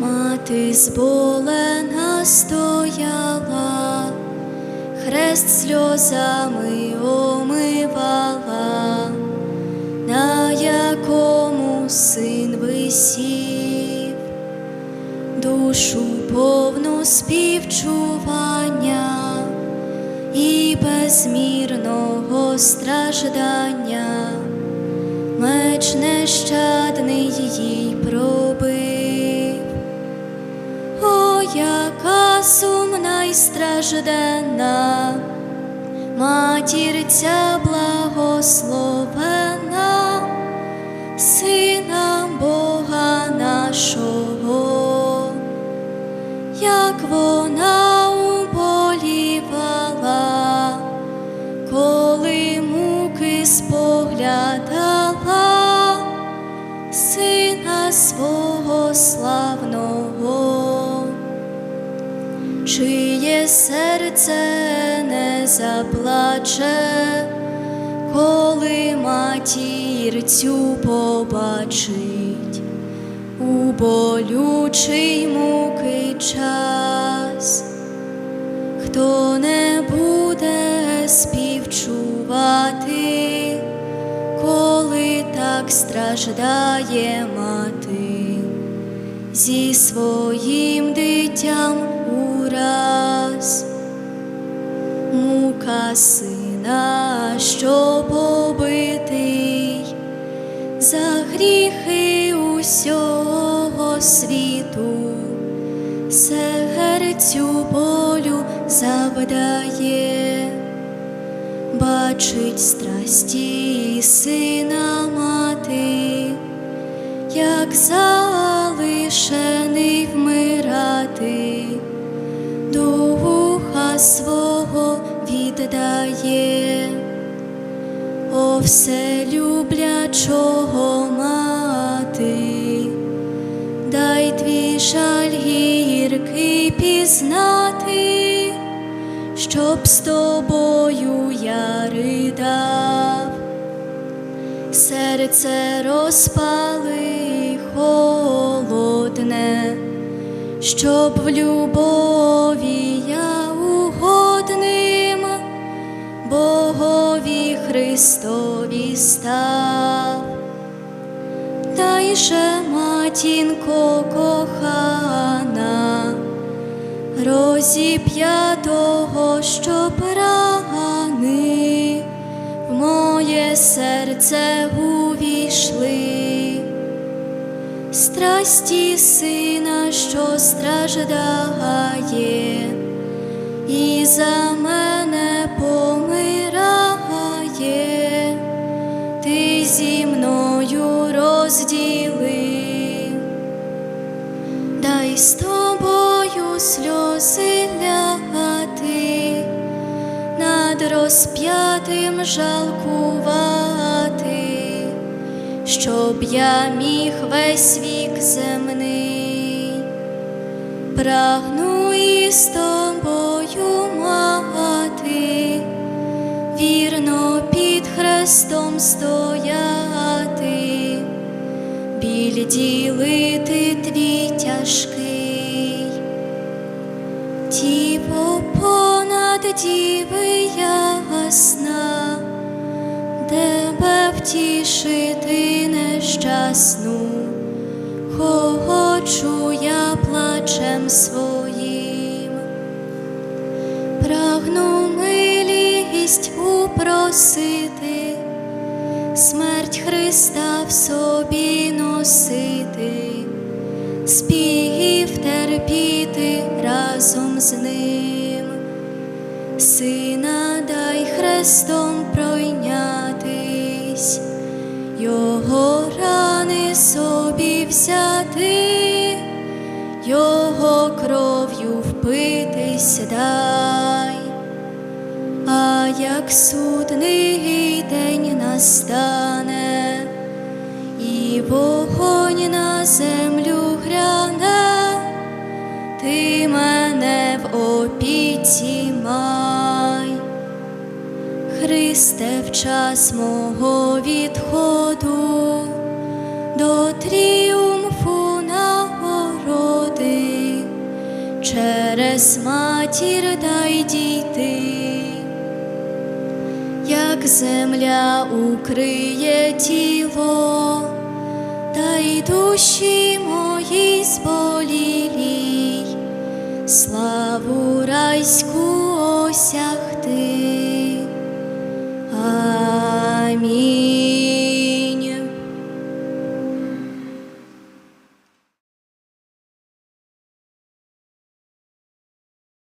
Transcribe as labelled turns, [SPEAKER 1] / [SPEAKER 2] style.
[SPEAKER 1] Мати зболена стояла, хрест сльозами омивала, на якому син висів, душу повну співчування і безмірного страждання, меч нещадний їй пробив. Сумна й стражденна, матір ця благословена, сина Бога нашого, як вона уболівала, коли муки споглядала сина свого славного, чиє серце не заплаче, коли матір цю побачить. У болючий муки час, хто не буде співчувати, коли так страждає мати. Зі своїм дитям ураз, мука сина, що побитий за гріхи усього світу, серцю болю завдає, бачить страсті сина мати, як залишений вмирати, духа свого віддає. О, все люблячого мати, дай твій жаль гіркий пізнати, щоб з тобою я ридав, серце розпали холодне, щоб в любові я угодним. Богові Христові став, дай же матінко кохана, розіп'ятого, що рани в моє серце увійшли, страсті сина, що страждає і за мене помирає, ти зі мною розділи, дай з тобою сльози лягати, над розп'ятим жалкувати, щоб я міг весь вік земний. Прагну із тобою мати, вірно під хрестом стояти, біль ділити твій тяжкий, тіво понад діви ясна, тебе втішити нещасну. Хочу я плачем своїм, прагну милість упросити, смерть Христа в собі носити, спів терпіти разом з ним, сина дай хрестом Його рани собі взяти, Його кров'ю впитись дай, а як судний день настане, і вогонь на землю гряне, ти мене в опіці май. Христе, в час мого відходу до тріумфу нагороди, через матір дай дійти, як земля укриє тіло, та й душі мої зболілій, славу райську осягти. me.